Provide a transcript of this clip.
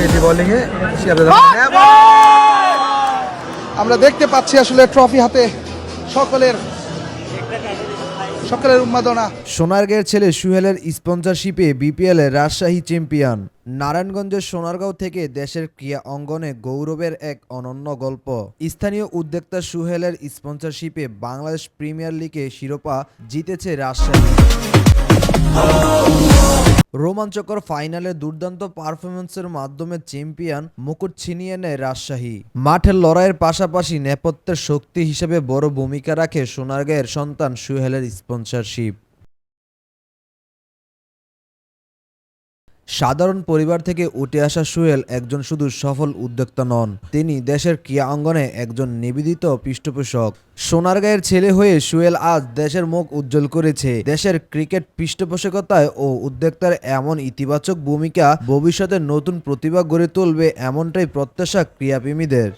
মেহেদি বোলিংয়ে আমরা দেখতে পাচ্ছি আসলে ট্রফি হাতে সকলের সকলের উন্মাদনা। সোনারগাঁয়ের ছেলে সুহেলের স্পন্সরশিপে বিপিএল এ রাজশাহী চ্যাম্পিয়ন নারায়ণগঞ্জের সোনারগাঁও থেকে দেশের ক্রীড়া অঙ্গনে গৌরবের এক অনন্য গল্প। স্থানীয় উদ্যোক্তা সুহেলের স্পন্সরশিপে বাংলাদেশ প্রিমিয়ার লিগে শিরোপা জিতেছে রাজশাহী। রোমাঞ্চকর ফাইনালে দুর্দান্ত পারফরমেন্সের মাধ্যমে চ্যাম্পিয়ন মুকুট ছিনিয়ে নেয় রাজশাহী। মাঠের লড়াইয়ের পাশাপাশি নেপথ্যের শক্তি হিসেবে বড় ভূমিকা রাখে সোনারগাঁয়ের সন্তান সুহেলের স্পন্সরশিপ। সাধারণ পরিবার থেকে উঠে আসা সুয়েল একজন শুধু সফল উদ্যোক্তা নন, তিনি দেশের ক্রিয়া অঙ্গনে একজন নিবেদিত পৃষ্ঠপোষক। সোনারগাঁয়ের ছেলে হয়ে সুয়েল আজ দেশের মুখ উজ্জ্বল করেছে। দেশের ক্রিকেট পৃষ্ঠপোষকতায় ও উদ্যোক্তার এমন ইতিবাচক ভূমিকা ভবিষ্যতে নতুন প্রতিভা গড়ে তুলবে এমনটাই প্রত্যাশা ক্রীড়াপ্রেমীদের।